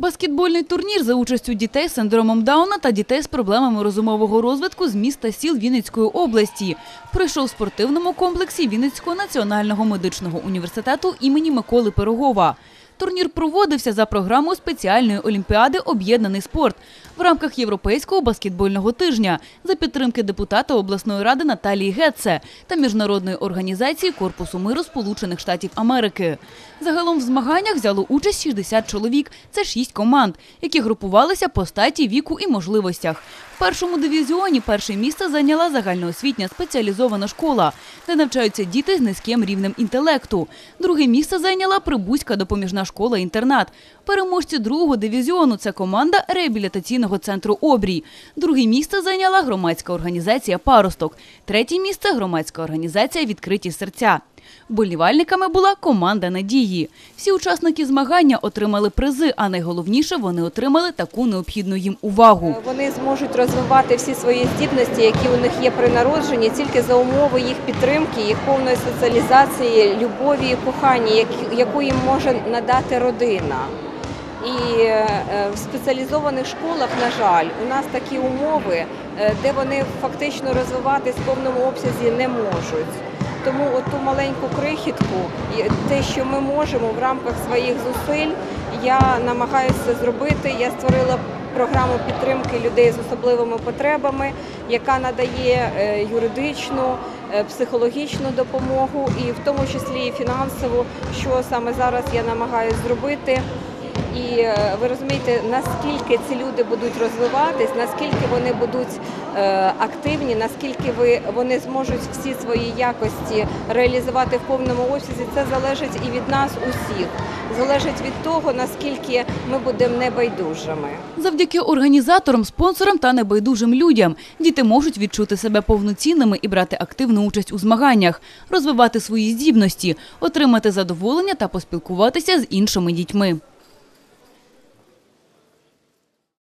Баскетбольний турнір за участю дітей з синдромом Дауна та дітей з проблемами розумового розвитку з міста сіл Вінницької області пройшов в спортивному комплексі Вінницького національного медичного університету імені Миколи Пирогова. Турнір проводився за програмою спеціальної олімпіади Об'єднаний спорт в рамках Європейського баскетбольного тижня за підтримки депутата обласної ради Наталії Гетце та міжнародної організації Корпусу миру Сполучених Штатів Америки. Загалом в змаганнях взяло участь 60 чоловік. Це шість команд, які групувалися по статі, віку і можливостях. В першому дивізіоні перше місце зайняла загальноосвітня спеціалізована школа, де навчаються діти з низьким рівнем інтелекту. Друге місце зайняла Прибузька допоміжна школа-інтернат. Переможці другого дивізіону це команда реабілітаційного центру Обрій. Друге місце зайняла громадська організація Паросток. Третє місце громадська організація Відкриті серця. Вболівальниками була команда надії. Всі учасники змагання отримали призи, а найголовніше вони отримали таку необхідну їм увагу. Вони зможуть розвивати всі свої здібності, які у них є при народженні, тільки за умови їх підтримки, їх повної соціалізації, любові і кохання, яку їм може надати родина. І е, в спеціалізованих школах, на жаль, у нас такі умови, е, де вони фактично розвиватись в повному обсязі не можуть. Тому оту маленьку крихітку, те, що ми можемо в рамках своїх зусиль, я намагаюся зробити. Я створила програму підтримки людей з особливими потребами, яка надає е, юридичну, е, психологічну допомогу і в тому числі і фінансову, що саме зараз я намагаюся зробити. І е, ви розумієте, наскільки ці люди будуть розвиватись, наскільки вони будуть е, активні, наскільки ви вони зможуть всі свої якості реалізувати в повному обсязі, це залежить і від нас усіх. Залежить від того, наскільки ми будемо небайдужими. Завдяки організаторам, спонсорам та небайдужим людям діти можуть відчути себе повноцінними і брати активну участь у змаганнях, розвивати свої здібності, отримати задоволення та поспілкуватися з іншими дітьми.